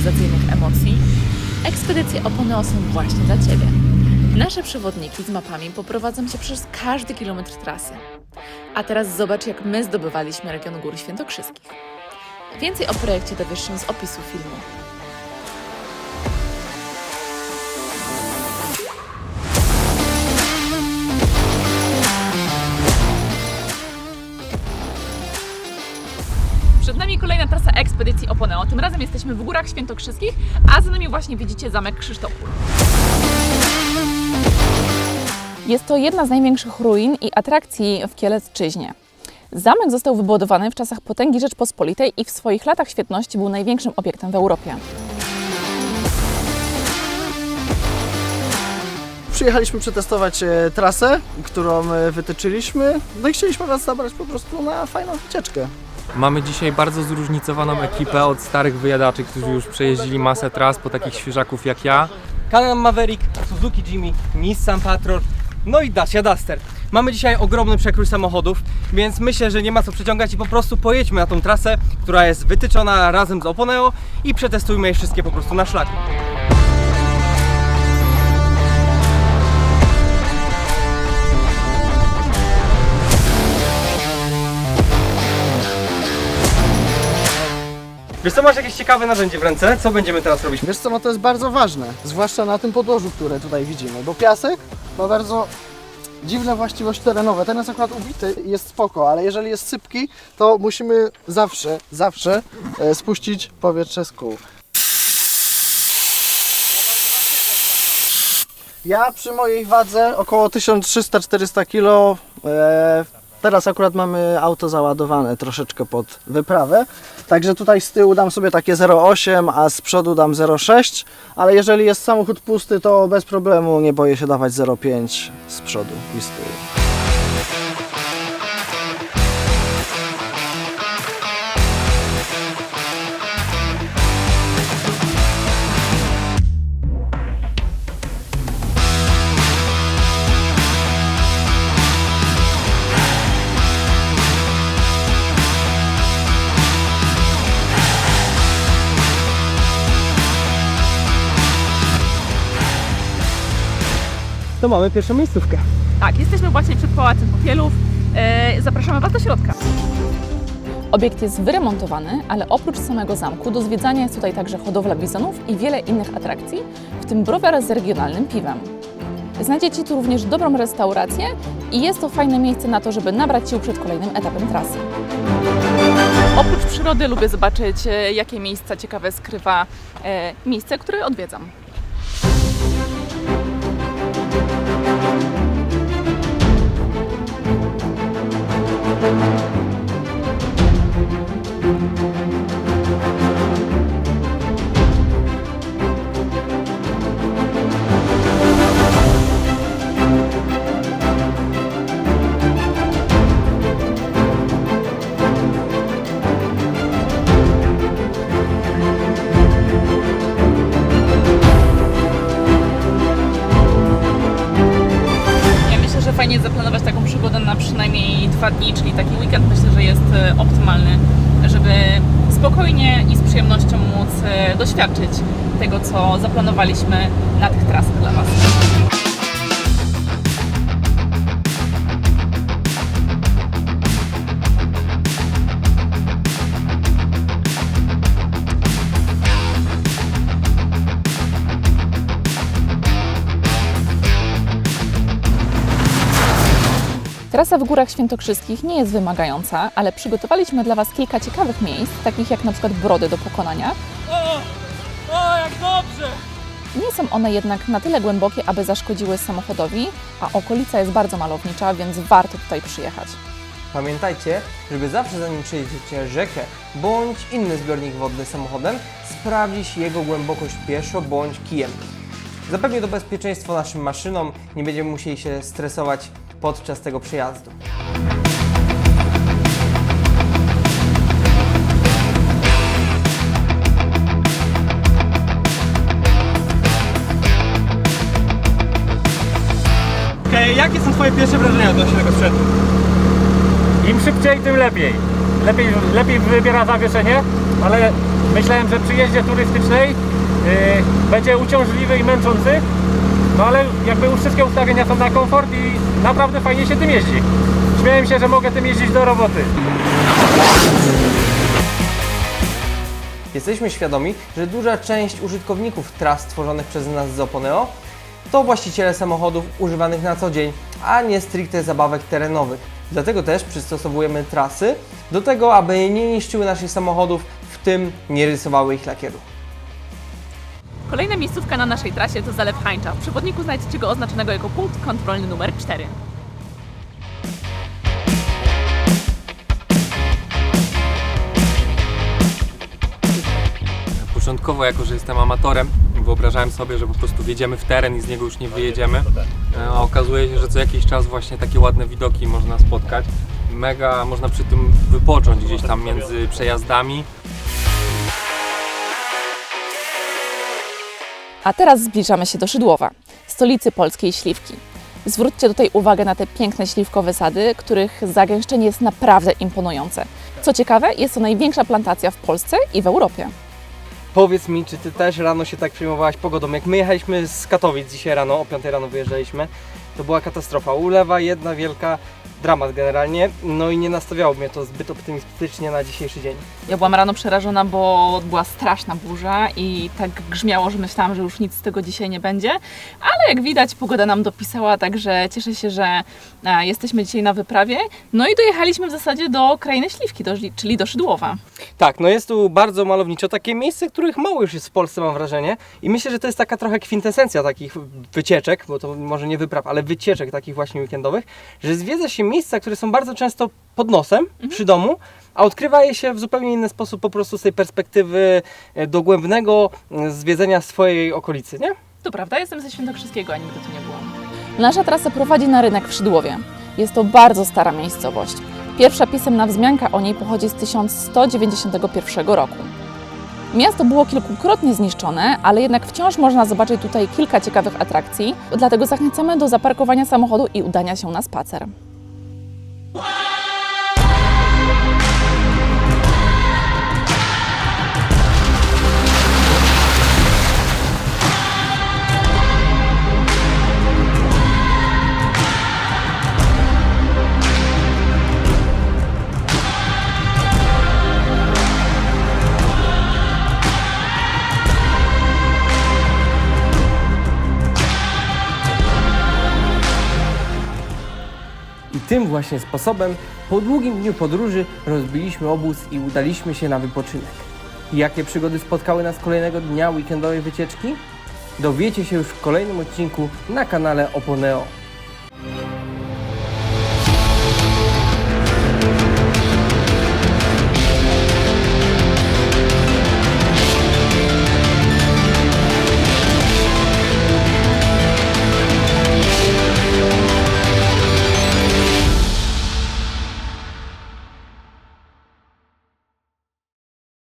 rywalizacyjnych emocji, ekspedycje Oponeo są właśnie dla Ciebie. Nasze przewodniki z mapami poprowadzą Cię przez każdy kilometr trasy. A teraz zobacz, jak my zdobywaliśmy region Gór Świętokrzyskich. Więcej o projekcie dowiesz się z opisu filmu. Kolejna trasa ekspedycji Oponeo. Tym razem jesteśmy w Górach Świętokrzyskich, a za nami właśnie widzicie zamek Krzysztopór. Jest to jedna z największych ruin i atrakcji w Kielecczyźnie. Zamek został wybudowany w czasach potęgi Rzeczpospolitej i w swoich latach świetności był największym obiektem w Europie. Przyjechaliśmy przetestować e, trasę, którą e, wytyczyliśmy, no i chcieliśmy Was zabrać po prostu na fajną wycieczkę. Mamy dzisiaj bardzo zróżnicowaną ekipę od starych wyjadaczy, którzy już przejeździli masę tras, po takich świeżaków jak ja. Canon Maverick, Suzuki Jimmy, Nissan Patrol, no i Dacia Duster. Mamy dzisiaj ogromny przekrój samochodów, więc myślę, że nie ma co przeciągać i po prostu pojedźmy na tą trasę, która jest wytyczona razem z Oponeo i przetestujmy je wszystkie po prostu na szlaku. Wiesz co, masz jakieś ciekawe narzędzie w ręce? Co będziemy teraz robić? Wiesz co, no to jest bardzo ważne, zwłaszcza na tym podłożu, które tutaj widzimy, bo piasek ma bardzo dziwne właściwości terenowe. Ten jest akurat ubity i jest spoko, ale jeżeli jest sypki, to musimy zawsze, zawsze e, spuścić powietrze z kół. Ja przy mojej wadze około 1300-400 kg. E, teraz akurat mamy auto załadowane troszeczkę pod wyprawę. Także tutaj z tyłu dam sobie takie 0,8, a z przodu dam 0,6. Ale jeżeli jest samochód pusty, to bez problemu nie boję się dawać 0,5 z przodu i z tyłu. To mamy pierwszą miejscówkę. Tak, jesteśmy właśnie przed Pałacem Popielów. E, zapraszamy Was do środka. Obiekt jest wyremontowany, ale oprócz samego zamku do zwiedzania jest tutaj także hodowla bizonów i wiele innych atrakcji, w tym browar z regionalnym piwem. Znajdziecie tu również dobrą restaurację i jest to fajne miejsce na to, żeby nabrać sił przed kolejnym etapem trasy. Oprócz przyrody lubię zobaczyć, e, jakie miejsca ciekawe skrywa e, miejsce, które odwiedzam. Ja myślę, fajnie zaplanować taką przygodę na przynajmniej dwa dni, czyli taki weekend myślę, że jest e, optymalny, żeby spokojnie i z przyjemnością móc e, doświadczyć tego, co zaplanowaliśmy na tych trasach dla Was. Trasa w Górach Świętokrzyskich nie jest wymagająca, ale przygotowaliśmy dla Was kilka ciekawych miejsc, takich jak na przykład brody do pokonania. O! O, jak dobrze! Nie są one jednak na tyle głębokie, aby zaszkodziły samochodowi, a okolica jest bardzo malownicza, więc warto tutaj przyjechać. Pamiętajcie, żeby zawsze zanim przejedziecie rzekę bądź inny zbiornik wodny samochodem, sprawdzić jego głębokość pieszo bądź kijem. Zapewni to bezpieczeństwo naszym maszynom, nie będziemy musieli się stresować podczas tego przejazdu. Okej, jakie są Twoje pierwsze wrażenia odnośnie tego sprzętu? Im szybciej, tym lepiej. Lepiej, lepiej wybiera zawieszenie, ale Myślałem, że przy jeździe turystycznej yy, będzie uciążliwy i męczący, no ale jakby już wszystkie ustawienia są na komfort i naprawdę fajnie się tym jeździ. Śmiałem się, że mogę tym jeździć do roboty. Jesteśmy świadomi, że duża część użytkowników tras tworzonych przez nas z Oponeo to właściciele samochodów używanych na co dzień, a nie stricte zabawek terenowych. Dlatego też przystosowujemy trasy do tego, aby nie niszczyły naszych samochodów, w tym nie rysowały ich lakieru. Kolejna miejscówka na naszej trasie to Zalew Hańcza. W przewodniku znajdziecie go oznaczonego jako punkt kontrolny numer 4. Początkowo, jako że jestem amatorem, wyobrażałem sobie, że po prostu wjedziemy w teren i z niego już nie wyjedziemy. E, A okazuje się, że co jakiś czas właśnie takie ładne widoki można spotkać. Mega można przy tym wypocząć gdzieś tam między przejazdami. A teraz zbliżamy się do Szydłowa, stolicy polskiej śliwki. Zwróćcie tutaj uwagę na te piękne śliwkowe sady, których zagęszczenie jest naprawdę imponujące. Co ciekawe, jest to największa plantacja w Polsce i w Europie. Powiedz mi, czy ty też rano się tak przejmowałaś pogodą? Jak my jechaliśmy z Katowic dzisiaj rano, o 5 rano wyjeżdżaliśmy, to była katastrofa. Ulewa jedna wielka, dramat generalnie, no i nie nastawiało mnie to zbyt optymistycznie na dzisiejszy dzień. Ja byłam rano przerażona, bo była straszna burza i tak grzmiało, że myślałam, że już nic z tego dzisiaj nie będzie. Ale jak widać, pogoda nam dopisała, także cieszę się, że e, jesteśmy dzisiaj na wyprawie. No i dojechaliśmy w zasadzie do krainy śliwki, do, czyli do Szydłowa. Tak, no jest tu bardzo malowniczo, takie miejsce, których mało już jest w Polsce mam wrażenie i myślę, że to jest taka trochę kwintesencja takich wycieczek, bo to może nie wypraw, ale wycieczek takich właśnie weekendowych, że zwiedza się miejsca, które są bardzo często pod nosem, przy domu, a odkrywa je się w zupełnie inny sposób po prostu z tej perspektywy e, dogłębnego e, zwiedzenia swojej okolicy, nie? To prawda, jestem ze Świętokrzyskiego, a nigdy tu nie byłam. Nasza trasa prowadzi na rynek w Szydłowie. Jest to bardzo stara miejscowość. Pierwsza pisemna wzmianka o niej pochodzi z 1191 roku. Miasto było kilkukrotnie zniszczone, ale jednak wciąż można zobaczyć tutaj kilka ciekawych atrakcji, dlatego zachęcamy do zaparkowania samochodu i udania się na spacer. Tym właśnie sposobem po długim dniu podróży rozbiliśmy obóz i udaliśmy się na wypoczynek. Jakie przygody spotkały nas kolejnego dnia weekendowej wycieczki? Dowiecie się już w kolejnym odcinku na kanale Oponeo.